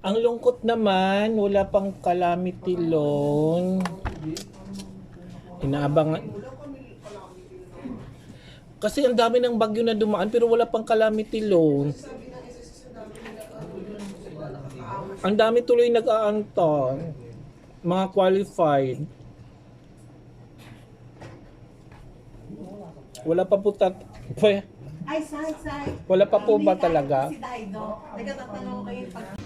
Ang lungkot naman, wala pang calamity loan. Inaabangan. Kasi ang dami ng bagyo na dumaan pero wala pang calamity loan. Ang dami tuloy nag-aantay. Mga qualified. Wala pa po tat... Ay, say, say. Wala pa po ba talaga? Si Daido. Teka, tatanong kayo pag...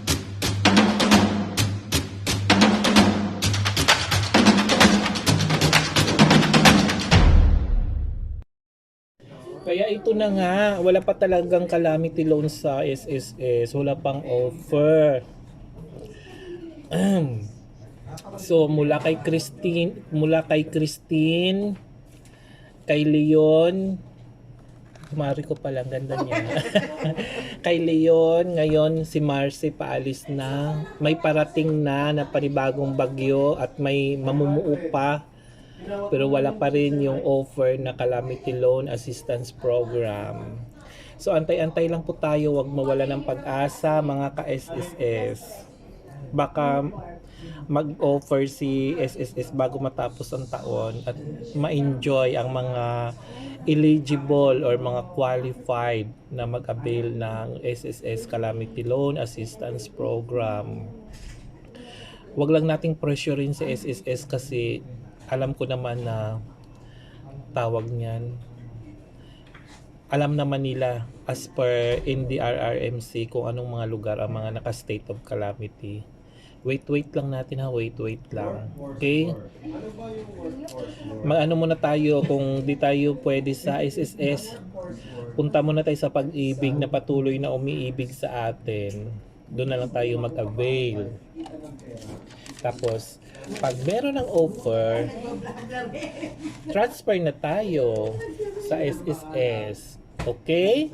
Kaya ito na nga, wala pa talagang calamity loan sa SSS, wala pang offer. so mula kay Christine, mula kay Christine, kay Leon, kumari ko pala, ganda niya. kay Leon, ngayon si Marcy paalis na. May parating na na panibagong bagyo at may mamumuo pa pero wala pa rin yung offer na calamity loan assistance program. So antay-antay lang po tayo, wag mawala ng pag-asa mga ka-SSS. Baka mag-offer si SSS bago matapos ang taon at ma-enjoy ang mga eligible or mga qualified na mag-avail ng SSS Calamity Loan Assistance Program. Wag lang nating pressurein si SSS kasi alam ko naman na tawag niyan. Alam naman nila as per NDRRMC kung anong mga lugar ang mga naka state of calamity. Wait wait lang natin ha. Wait wait lang. Okay? Mag-ano muna tayo kung di tayo pwede sa SSS punta muna tayo sa pag-ibig na patuloy na umiibig sa atin doon na lang tayo mag-avail. Tapos pag meron ng offer transfer na tayo sa SSS okay